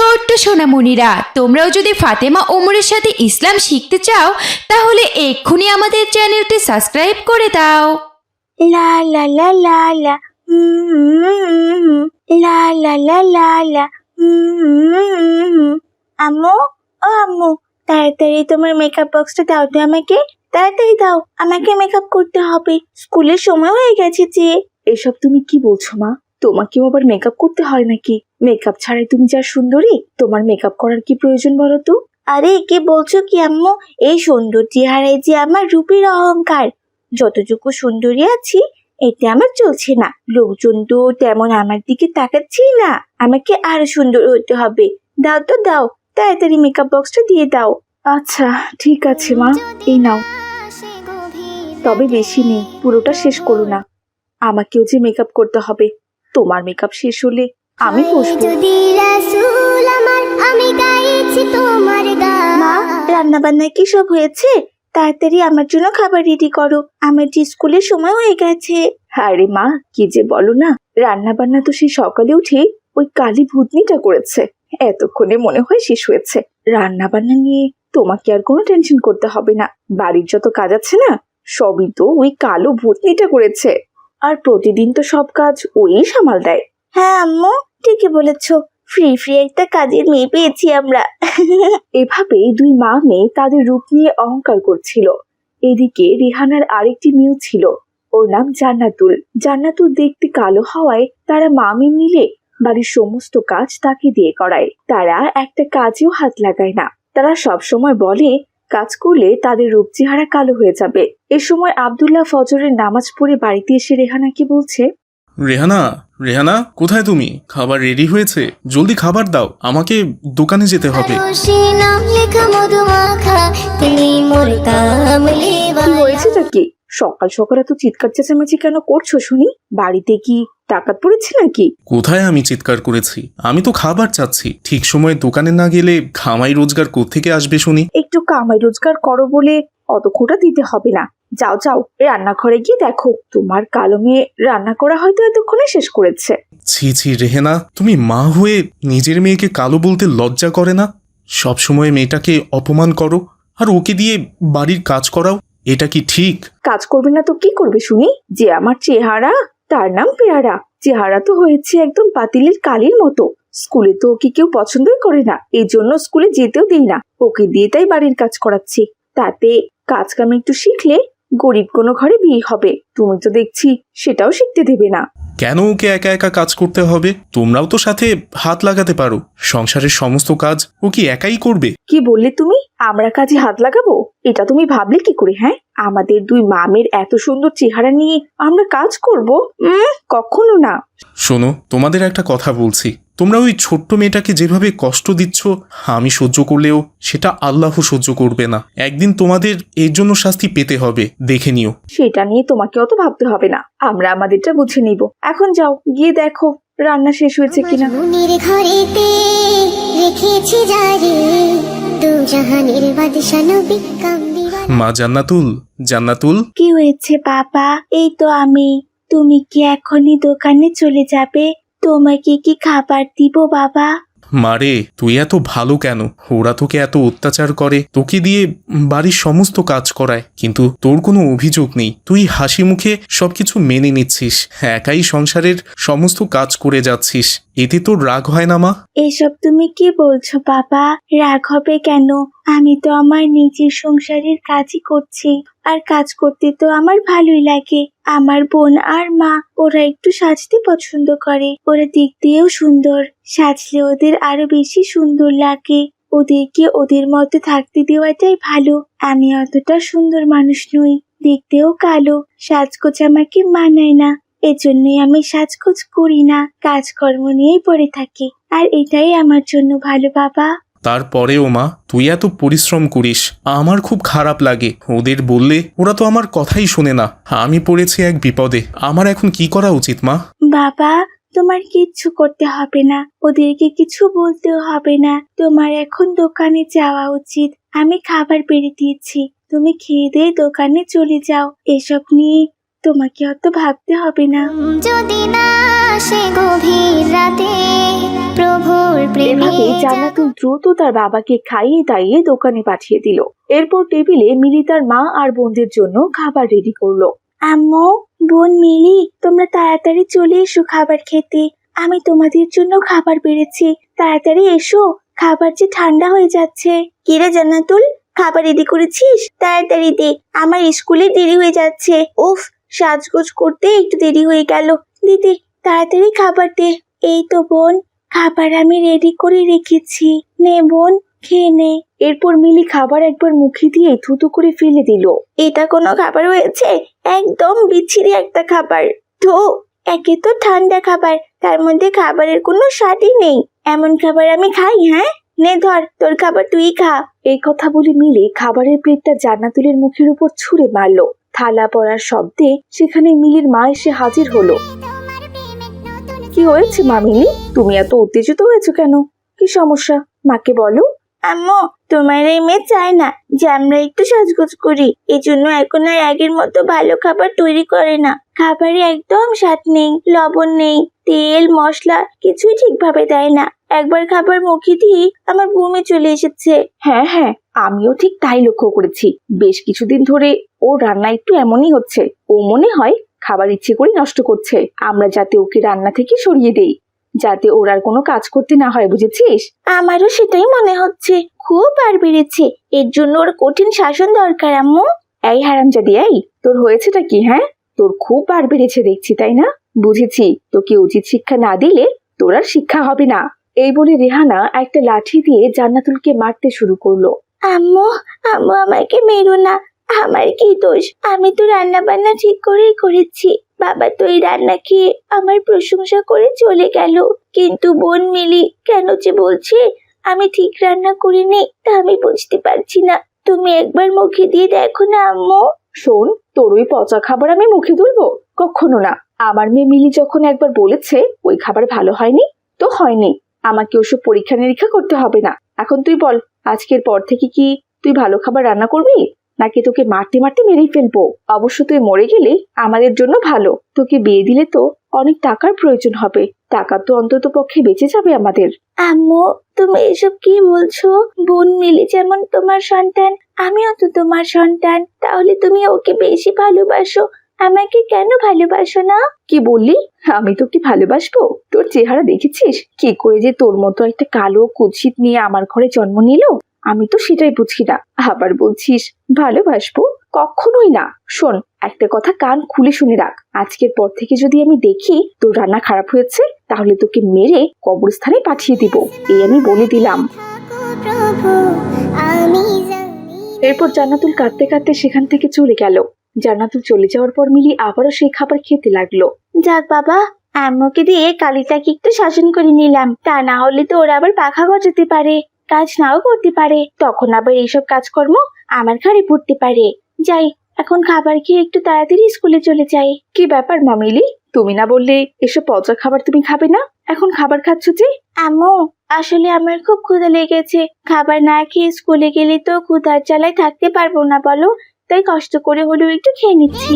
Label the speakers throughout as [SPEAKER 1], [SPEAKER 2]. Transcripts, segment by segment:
[SPEAKER 1] ছোট্ট সোনামণিরা তোমরাও যদি ফাতেমা ওমরের সাথে ইসলাম শিখতে চাও তাহলে এক্ষুনি আমাদের চ্যানেলটি সাবস্ক্রাইব করে দাও।
[SPEAKER 2] লা লা লা লা লা লা লা লা লা লা। আম্মু ও আম্মু তাড়াতাড়ি তোমার মেকআপ বক্সটা দাও তো আমাকে তাড়াতাড়ি দাও আমাকে মেকআপ করতে হবে। স্কুলের সময় হয়ে গেছে যে। এসব তুমি কি বলছো মা? তোমাকেও আবার মেকআপ করতে হয় নাকি? মেকআপ ছাড়াই তুমি যা সুন্দরী তোমার মেকআপ করার কি প্রয়োজন বলো তো? আরে কি বলছো কি আম্মু? এই সুন্দর চেহারায় যে আমার রূপের অহংকার। যতটুকু সুন্দরী আছি এতে আমার চলছে না। লোকজন তো তেমন আমার দিকে তাকাচ্ছেই না। আমাকে আরও সুন্দর হতে হবে। দাও তো দাও। তাড়াতাড়ি মেকআপ বক্সটা দিয়ে দাও। আচ্ছা ঠিক আছে মা। এই নাও। তবে বেশি নেই পুরোটা শেষ করো না। আমাকেও যে মেকআপ করতে হবে। তোমার মেকআপ শেষ হলে আমি বসবো।
[SPEAKER 3] যদি রাসূল আমার আমি গাইছি তোমার গান
[SPEAKER 2] মা রান্না বান্না কি সব হয়েছে? তাড়াতাড়ি আমার জন্য খাবার রেডি করো। আমার যে স্কুলের সময় হয়ে গেছে। আরে মা কি যে বলো না। রান্না বান্না তো সেই সকালে উঠে ওই কালী ভূতনিটা করেছে। এতক্ষণে মনে হয় শেষ হয়েছে। রান্না বান্না নিয়ে তোমাকে আর কোনো টেনশন করতে হবে না। বাড়ির যত কাজ আছে না সবই তো ওই কালো ভুতনিটা করেছে। আর প্রতিদিন তো সব কাজ ওই সামাল দেয়। হ্যাঁ আম্মু ঠিকই বলেছ। ফ্রি ফ্রি একটা কাজের মেয়ে পেয়েছি আমরা। এভাবেই দুই মা মেয়ে তাদের রূপ নিয়ে অহংকার করছিল। এদিকে রিহানার আরেকটি মেয়েও ছিল। ওর নাম জান্নাতুল। জান্নাতুল দেখতে কালো হওয়ায় তারা মামি মিলে বাড়ির সমস্ত কাজ তাকে দিয়ে করায়। তারা একটা কাজেও হাত লাগায় না। তারা সব সময় বলে কাজ করলে তাদের রূপ চেহারা কালো হয়ে যাবে। এ সময় আবদুল্লাহ ফজরের নামাজ পড়ে বাড়িতে এসে রেহানাকে বলছে?
[SPEAKER 4] রেহানা রেহানা কোথায় তুমি? খাবার রেডি হয়েছে। জলদি খাবার দাও। আমাকে দোকানে যেতে হবে।
[SPEAKER 2] সকাল সকাল এত চিৎকার চেঁচামেচি কেন করছ শুনি? বাড়িতে কি ডাকাত পড়েছে নাকি?
[SPEAKER 4] কোথায় আমি চিৎকার করেছি? আমি তো খাবার চাচ্ছি। ঠিক সময়ে দোকানে না গেলে খামাই রোজগার কোত্থেকে আসবে শুনি?
[SPEAKER 2] একটু কামাই রোজগার করো বলে অত খোটা দিতে হবে না। যাও যাও রান্নাঘরে গিয়ে দেখো। তোমার কালো মেয়ে রান্না করা হয়তো এতক্ষণে শেষ করেছে।
[SPEAKER 4] ছি ছি রেহেনা তুমি মা হয়ে নিজের মেয়েকে কালো বলতে লজ্জা করে না? সব সময় মেয়েটাকে অপমান করো আর ওকে দিয়ে বাড়ির কাজ করাও। এটা কি ঠিক?
[SPEAKER 2] কাজ করবে না তো কি করবে শুনি? যে আমার চেহারা, তার নাম পেয়ারা। চেহারা তো হয়েছে একদম পাতিলের কালির মতো। স্কুলে তো ওকে কেউ পছন্দই করে না। এই জন্য স্কুলে যেতেও দিই না। ওকে দিয়ে তাই বাড়ির কাজ করাচ্ছি। তাতে কাজ কাম একটু শিখলে গরিব কোনো ঘরে বিয়ে হবে। তুমি তো দেখছি সেটাও শিখতে দেবে না।
[SPEAKER 4] কেন ওকে একা একা কাজ করতে হবে? তোমরাও তো সাথে হাত লাগাতে পারো। সংসারের সমস্ত কাজ ও কি একাই করবে?
[SPEAKER 2] কি বললে তুমি? আমরা কাজে হাত লাগাবো? এটা তুমি ভাবলে কি করে হ্যাঁ? আমাদের দুই মামের এত সুন্দর চেহারা নিয়ে আমরা কাজ করব? উম, কখনো না।
[SPEAKER 4] শোনো তোমাদের একটা কথা বলছি। তোমরা ওই ছোট্ট মেয়েটাকে যেভাবে কষ্ট দিচ্ছ আমি সহ্য করলেও সেটা আল্লাহ সহ্য করবে না। একদিন তোমাদের এর জন্য শাস্তি পেতে হবে দেখে নিও।
[SPEAKER 2] সেটা নিয়ে তোমাকে অত ভাবতে হবে না। আমরা আমাদেরটা বুঝে নিব। এখন যাও গিয়ে দেখো রান্না শেষ হয়েছে কিনা।
[SPEAKER 3] ঘরেতে রেখেছি জারি দু জাহানের বাদশা নবী
[SPEAKER 4] মা জান্নাতুল জান্নাতুল।
[SPEAKER 2] কি হয়েছে বাবা? এই তো আমি। তুমি কি এখনই দোকানে চলে যাবে? তোমাকে কি খাবার দিব বাবা?
[SPEAKER 4] মারে তুই এত ভালো কেন? ওরা তোকে এত অত্যাচার করে। তোকে দিয়ে বাড়ির সমস্ত কাজ করায়। কিন্তু তোর কোনো অভিযোগ নেই। তুই হাসি মুখে সবকিছু মেনে নিচ্ছিস। একাই সংসারের সমস্ত কাজ করে যাচ্ছিস। এতে তোর রাগ হয় না মা?
[SPEAKER 2] এসব তুমি কি বলছো বাবা? রাগ হবে কেন? আমি তো আমার নিজের সংসারের কাজই করছি। আর কাজ করতে তো আমার ভালোই লাগে। আমার বোন আর মা, ওরা একটু সাজতে পছন্দ করে। ওরা দিক দিয়েও সুন্দর। সাজলে ওদের আরও বেশি সুন্দর লাগে। ওদেরকে ওদের মতো থাকতে দেওয়াটাই ভালো। আমি অতটা সুন্দর মানুষ নই। দেখতেও কালো। সাজগোজ আমাকে মানায় না। এজন্যই আমি সাজগোজ করি না। কাজকর্ম নিয়েই পড়ে থাকি। আর এটাই আমার জন্য ভালো, বাবা।
[SPEAKER 4] তারপরেও মা, তুই এত পরিশ্রম করিস, আমার খুব খারাপ লাগে। ওদের বললে, ওরা তো আমার কথাই শোনে না। আমি পড়েছি এক বিপদে। আমার এখন কি করা উচিত, মা?
[SPEAKER 2] বাবা, তোমার কিচ্ছু করতে হবে না। ওদেরকে কিছু বলতেও হবে না। তোমার এখন দোকানে যাওয়া উচিত। আমি খাবার বেড়ে দিয়েছি। তুমি খেয়ে দিয়ে দোকানে চলে যাও। এসব নিয়ে তোমাকে অত ভাবতে হবে না।
[SPEAKER 3] যদি না আসে গভীর রাতে প্রভুর প্রেমে
[SPEAKER 2] এভাবে জান্নাতুল দ্রুত তার বাবাকে খাইয়ে দাইয়ে দোকানে পাঠিয়ে দিল। এরপর টেবিলে মিলি তার মা আর বোনদের জন্য খাবার রেডি করল। আম্মু বোন মিলি তোমরা তাড়াতাড়ি চলে এসো খাবার খেতে। আমি তোমাদের জন্য খাবার বেড়েছি তাড়াতাড়ি এসো খাবার যে ঠান্ডা হয়ে যাচ্ছে। কিরে জান্নাতুল খাবার রেডি করেছিস? তাড়াতাড়ি দে আমার স্কুলে দেরি হয়ে যাচ্ছে। উফ সাজগোজ করতে একটু দেরি হয়ে গেল। দিদি, তাড়াতাড়ি খাবার দে। এই তো বোন, খাবার আমি রেডি করে রেখেছি। নে বোন, খেয়ে নে। এরপর মিলি খাবার একবার মুখে দিয়ে থুতু করে ফেলে দিল। এটা কোনো খাবার হয়েছে? একদম বিচ্ছিরি একটা খাবার। তো একে তো ঠান্ডা খাবার, তার মধ্যে খাবারের কোনো স্বাদই নেই। এমন খাবার আমি খাই হ্যাঁ? নে ধর, তোর খাবার তুই খা। এই কথা বলে মিলে খাবারের প্লেটটা জান্নাতুলের মুখের উপর ছুঁড়ে মারলো। থালা পড়ার শব্দে সেখানে মিলির মা এসে হাজির হলো। কি হয়েছে মামিনি? তুমি এত উত্তেজিত হয়েছো কেন? কি সমস্যা? মাকে বলো। আম্মু, তোমার এই মেয়ে চায় না যে আমরা একটু সাজগোজ করি। এই জন্য এখন আর আগের মতো ভালো খাবার তৈরি করে না। খাবারে একদম স্বাদ নেই, লবণ নেই, তেল, মশলা কিছুই ঠিকভাবে দেয় না। একবার খাবার মুখে দিয়ে আমার বমি চলে এসেছে। হ্যাঁ হ্যাঁ আমিও ঠিক তাই লক্ষ্য করেছি। বেশ কিছুদিন ধরে ওর রান্না একটু এমনই হচ্ছে। ও মনে হয় খাবার ইচ্ছে করে নষ্ট করছে। আমরা যাতে ওকে রান্না থেকে সরিয়ে দেই। যাতে ওর আর কোনো কাজ করতে না হয় বুঝেছিস? আমারও সেটাই মনে হচ্ছে। খুব আর বেড়েছে। এর জন্য ওর কঠিন শাসন দরকার আম্মু। এই হারামজাদি এই তোর হয়েছেটা কি হ্যাঁ? তোর খুব বার বেড়েছে দেখছি তাই না? বুঝেছি তোকে উচিত শিক্ষা না দিলে তোর আর শিক্ষা হবে না। এই বলে রেহানা একটা লাঠি দিয়ে জান্নাতুলকে মারতে শুরু করল। আম্মু আম্মু আমাকে মেরো না। আমার কি দোষ? আমি তো রান্না বান্না ঠিক করেই করেছি। বাবা তো এই রান্না খেয়ে আমার প্রশংসা করে চলে গেল। কিন্তু বোন মিলি কেন যে বলছে, আমি ঠিক রান্না করিনি তা আমি বুঝতে পারছি না। তুমি একবার মুখে দিয়ে দেখো না, আম্মু। শোন, তোর ওই পচা খাবার আমি মুখে তুলবো? কখনো না। আমার মেয়ে মিলি যখন একবার বলেছে, ওই খাবার ভালো হয়নি? তো হয়নি। আমাকে ওসব পরীক্ষা নিরীক্ষা করতে হবে না। এখন তুই বল, আজকের পর থেকে কি তুই ভালো খাবার রান্না করবি? নাকি তোকে মারতে মারতে মেরেই ফেলব? অবশ্য তুই মরে গেলে আমাদের জন্য ভালো। তোকে বিয়ে দিলে তো অনেক টাকার প্রয়োজন হবে। টাকা তো অন্তত পক্ষে বেঁচে যাবে আমাদের। আম্মু তুমি এসব কি বলছো? বোন মিলি যেমন তোমার সন্তান আমিও তো তোমার সন্তান। তাহলে তুমি ওকে বেশি ভালোবাসো? আমাকে কেন ভালোবাসো না? কি বললি? আমি তোকে ভালোবাসবো? তোর চেহারা দেখেছিস? কি করে যে তোর মতো একটা কালো কুৎসিত নিয়ে আমার ঘরে জন্ম নিল? আমি তো সেটাই বুঝি না। আবার বলছিস, ভালোবাসবো? কখনোই না। শোন, একটা কথা কান খুলে শুনে রাখ। আজকের পর থেকে যদি আমি দেখি তোর রান্না খারাপ হয়েছে, তাহলে তোকে মেরে কবরস্থানে পাঠিয়ে দিব। এই আমি বলে দিলাম। এরপর জান্নাতুল কাঁদতে কাঁদতে সেখান থেকে চলে গেল। জান্নাতুল চলে যাওয়ার পর মিলি আবারও সেই খাবার খেতে লাগল। যাক বাবা, আম্মুকে দিয়ে কালিটাকে একটু শাসন করে নিলাম। তা না হলে তো ওরা আবার পাখা গজাতে পারে। কাজ নাও করতে পারে। তখন আবার এইসব কাজকর্ম আমার ঘাড়ে পড়তে পারে। যাই এখন খাবার খেয়ে একটু তাড়াতাড়ি স্কুলে চলে যাই। কি ব্যাপার মামিলি? তুমি না বললে এসব পচা খাবার তুমি খাবে না? এখন খাবার খাচ্ছ যে? আম্মু আসলে আমার খুব ক্ষুধা লেগেছে। খাবার না খেয়ে স্কুলে গেলে তো ক্ষুধার জ্বালায় থাকতে পারব না বলো? তাই কষ্ট করে হলেও একটু খেয়ে নিচ্ছি।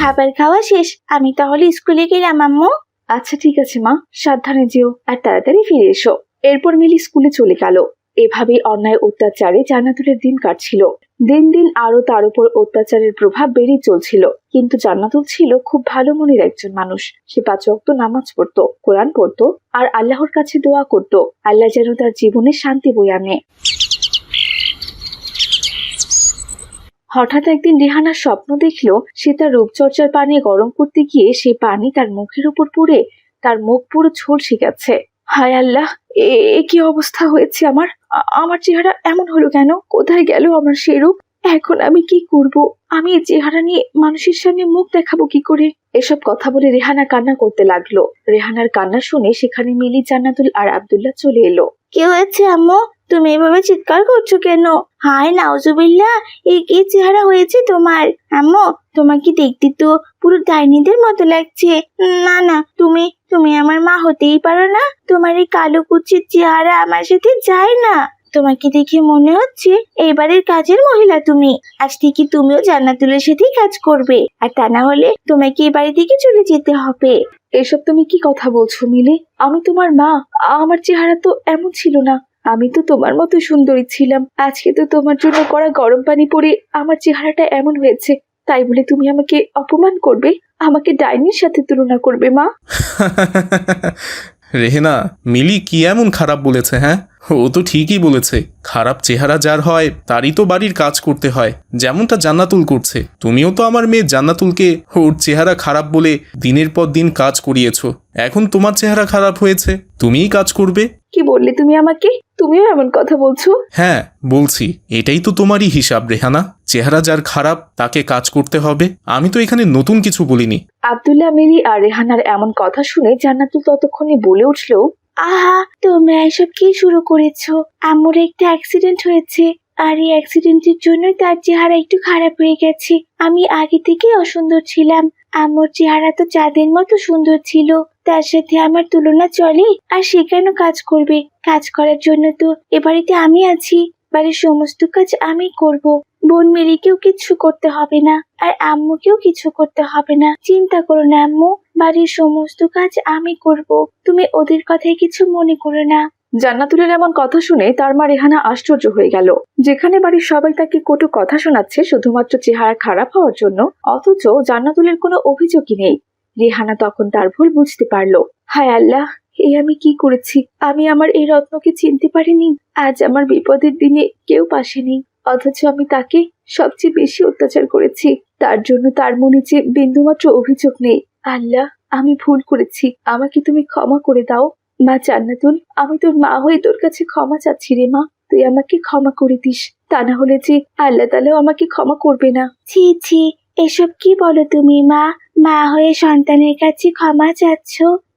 [SPEAKER 2] খাবার খাওয়া শেষ। আমি তাহলে স্কুলে গেলাম আম্মু। আচ্ছা ঠিক আছে, মা। সাবধানে যেও আর তাড়াতাড়ি ফিরে এসো। এরপর মিলি স্কুলে চলে গেল। এভাবেই অন্যায় অত্যাচারে জান্নাতুলের দিন কাটছিল। দিন দিন আরও তার উপর অত্যাচারের প্রভাব বেড়েই চলছিল। কিন্তু জান্নাতুল ছিল খুব ভালো মনের একজন মানুষ। সে পাঁচ ওয়াক্ত নামাজ পড়তো, কোরআন পড়তো আর আল্লাহর কাছে দোয়া করত। আল্লাহ যেন তার জীবনে শান্তি বয়ে আনে। হঠাৎ একদিন রেহানা স্বপ্ন দেখল, সে তার রূপচর্চার পানি গরম করতে গিয়ে সে পানি তার মুখের উপর পড়ে তার মুখ পুরো ঝলসে গেছে। হায় আল্লাহ, এ কি অবস্থা হয়েছে আমার? আমার চেহারা এমন হলো কেন? কোথায় গেল আমার সেই রূপ? এখন আমি কি করব? আমি এই চেহারা নিয়ে মানুষের সামনে মুখ দেখাবো কি করে? এসব কথা বলে রেহানা কান্না করতে লাগল। রেহানার কান্না শুনে সেখানে মিলি জান্নাতুল আর আবদুল্লাহ চলে এলো। কি হয়েছে আম্মু? তুমি এভাবে চিৎকার করছ কেন? হায় নাউজুবিল্লাহ, এ কি চেহারা হয়েছে তোমার? আম্মু, তোমাকে দেখতে তো পুরো ডাইনিদের মতো লাগছে। না না, তুমি তুমি আমার মা হতেই পারো না। তোমার এই কালো কুচির চেহারা আমার সাথে যায় না। তোমাকে দেখে মনে হচ্ছে এবারের কাজের মহিলা তুমি। আজ থেকে তুমিও জান্নাতুলের সাথেই কাজ করবে। আর তা না হলে তোমাকে এই বাড়ি থেকে চলে যেতে হবে। এসব তুমি কি কথা বলছো মিলি? আমি তোমার মা। আমার চেহারা তো এমন ছিল না। আমি তো তোমার মতো সুন্দরী ছিলাম। আজকে তো তোমার জন্য করা গরম পানি পরে আমার চেহারাটা এমন হয়েছে। তাই বলে তুমি আমাকে অপমান করবে? আমাকে ডাইনির সাথে তুলনা করবে, মা।
[SPEAKER 4] রেহেনা, মিলি কি এমন খারাপ বলেছে হ্যাঁ? ও তো ঠিকই বলেছে। খারাপ চেহারা যার হয়, তারই তো বাড়ির কাজ করতে হয়। যেমনটা জান্নাতুল করছে। তুমিও তো আমার মেয়ে জান্নাতুলকে ওর চেহারা খারাপ বলে দিনের পর দিন কাজ করিয়েছো। এখন তোমার চেহারা খারাপ হয়েছে। তুমিই কাজ করবে।
[SPEAKER 2] কি বললে তুমি আমাকে? তুমিও এমন কথা বলছো?
[SPEAKER 4] হ্যাঁ বলছি এটাই তো তোমারই হিসাব রেহানা। চেহারা যার খারাপ তাকে কাজ করতে হবে। আমি তো এখানে নতুন কিছু বলিনি।
[SPEAKER 2] আব্দুল্লাহ মেরি আর রেহানার এমন কথা শুনে জান্নাতুল ততক্ষণে বলে উঠল আহা তোমরা এসব কি শুরু করেছ? আম্মুর একটা অ্যাক্সিডেন্ট হয়েছে। আর এই অ্যাক্সিডেন্টের জন্যই তার চেহারা একটু খারাপ হয়ে গেছে। আমি আগে থেকেই অসুন্দর ছিলাম। আম্মুর চেহারা তো চাঁদের মতো সুন্দর ছিল। তার সাথে আমার তুলনা চলে আর সে কেন কাজ করবে? কাজ করার জন্য তো এ বাড়িতে আমি আছি। বাড়ির সমস্ত কাজ আমি করব। বোন মেরিকেও কিছু করতে হবে না আর আম্মুকেও কিছু করতে হবে না। চিন্তা করো না আম্মু, বাড়ির সমস্ত কাজ আমি করব। তুমি ওদের কথায় কিছু মনে করো না। জান্নাতুলের এমন কথা শুনে তার মা রেহানা আশ্চর্য হয়ে গেল। যেখানে বাড়ির সবাই তাকে কটু কথা শোনাচ্ছে, শুধুমাত্র চেহারা খারাপ হওয়ার জন্য, অথচ জান্নাতুলের কোনো অভিযোগই নেই। রেহানা তখন তার ভুল বুঝতে পারল। হায় আল্লাহ এই আমি কি করেছি? আমি আমার এই রত্নকে চিনতে পারিনি। আজ আমার বিপদের দিনে কেউ পাশে নেই। অথচ আমি তাকে সবচেয়ে বেশি অত্যাচার করেছি। তার জন্য তার মনে যে বিন্দুমাত্র অভিযোগ নেই। আল্লাহ, আমি ভুল করেছি। আমাকে তুমি ক্ষমা করে দাও। মা জান্নাতুল আমি তোর মা হয়ে তোর কাছে ক্ষমা চাচ্ছি রে মা। তুই আমাকে ক্ষমা করে দিস। তা না হলে যে আল্লাহ তালাও আমাকে ক্ষমা করবে না। ছি ছি এসব কি বলো তুমি, মা? মা হয়ে সন্তানের কাছে ক্ষমা চাচ্ছ?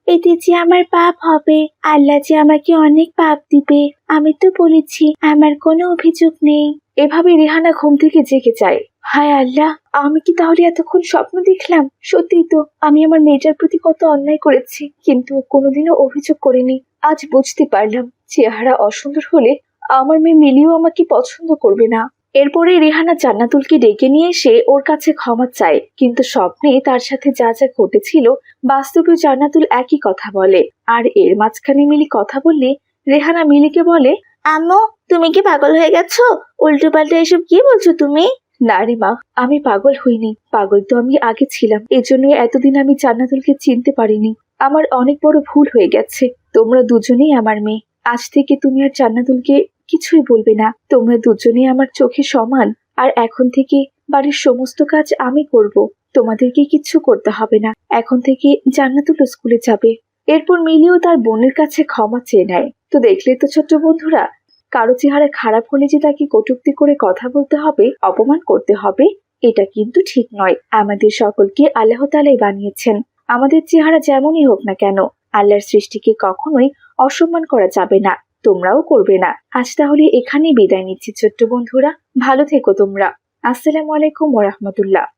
[SPEAKER 2] এতে যে আমার পাপ হবে, আল্লাহ যে আমাকে অনেক পাপ দিবে। আমি তো বলেছি, আমার কোনো অভিযোগ নেই। এভাবে রেহানা ঘুম থেকে জেগে যায়। হায় আল্লাহ, আমি কি তাহলে এতক্ষণ স্বপ্ন দেখলাম? সত্যি তো, আমি আমার মেয়েটার প্রতি কত অন্যায় করেছি, কিন্তু কোনোদিনও অভিযোগ করিনি। আজ বুঝতে পারলাম, চেহারা অসুন্দর হলে আমার মেয়ে মিলিও আমাকে পছন্দ করবে না। এরপরে রেহানা জান্নাতুলকে ডেকে নিয়ে এসে ওর কাছে ক্ষমা চায়। কিন্তু স্বপ্নে তার সাথে যা যা ঘটেছিল বাস্তবে জান্নাতুল একই কথা বলে। আর এর মাঝখানে মিলি কথা বললে রেহানা মিলিকে বলে আম্মু তুমি কি পাগল হয়ে গেছো? উল্টো পাল্টা এসব কি বলছো তুমি? না রে মা আমি পাগল হইনি। পাগল তো আমি আগে ছিলাম। এজন্য এতদিন আমি জান্নাতুলকে চিনতে পারিনি। আমার অনেক বড় ভুল হয়ে গেছে। তোমরা দুজনেই আমার মেয়ে। আজ থেকে তুমি আর জান্নাতুলকে কিছুই বলবে না। তোমরা দুজনেই আমার চোখে সমান, আর এখন থেকে বাড়ির সমস্ত কাজ আমি করব। তোমাদেরকে কিচ্ছু করতে হবে না। এখন থেকে জান্নাতুল স্কুলে যাবে। এরপর মিলিও তার বোনের কাছে ক্ষমা চেয়ে নেয়। তো দেখলে তো ছোট্ট বন্ধুরা, কারও চেহারা খারাপ হলে যে তাকে কটূক্তি করে কথা বলতে হবে, অপমান করতে হবে, এটা কিন্তু ঠিক নয়। আমাদের সকলকে আল্লাহ তালাই বানিয়েছেন। আমাদের চেহারা যেমনই হোক না কেন, আল্লাহর সৃষ্টিকে কখনোই অসম্মান করা যাবে না। তোমরাও করবে না। আজ তাহলে এখানেই বিদায় নিচ্ছি ছোট্ট বন্ধুরা। ভালো থেকো তোমরা। আসসালামু আলাইকুম ওরহমতুল্লাহ